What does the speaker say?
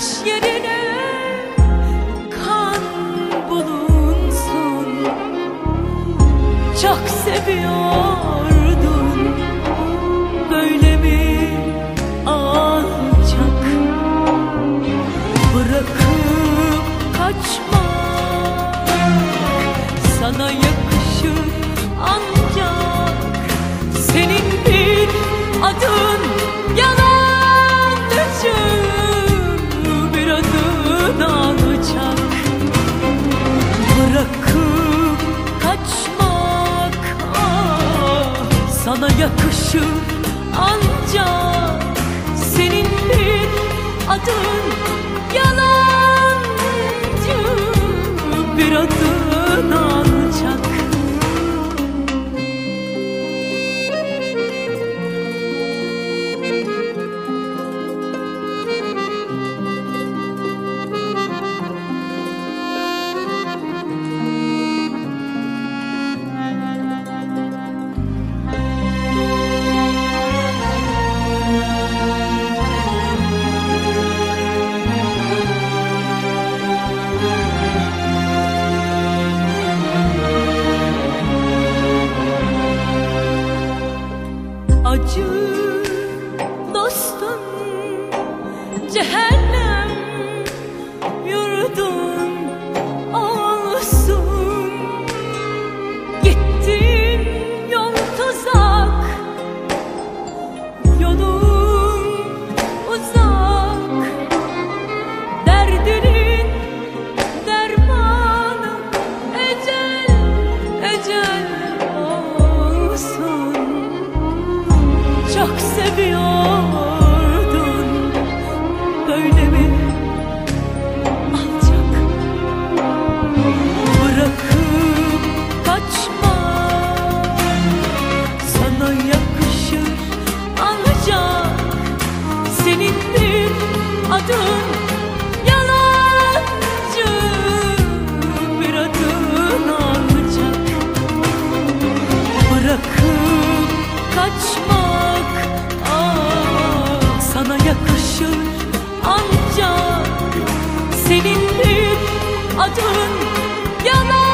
yerine kan bulunsun. Çok seviyordun. Böyle mi alacak Bırakıp kaçmak sana yakın sana yakışır ancak senin bir adın yalan. you. kaçmak ah, sana yakışır ancak senin büyük adın yalan.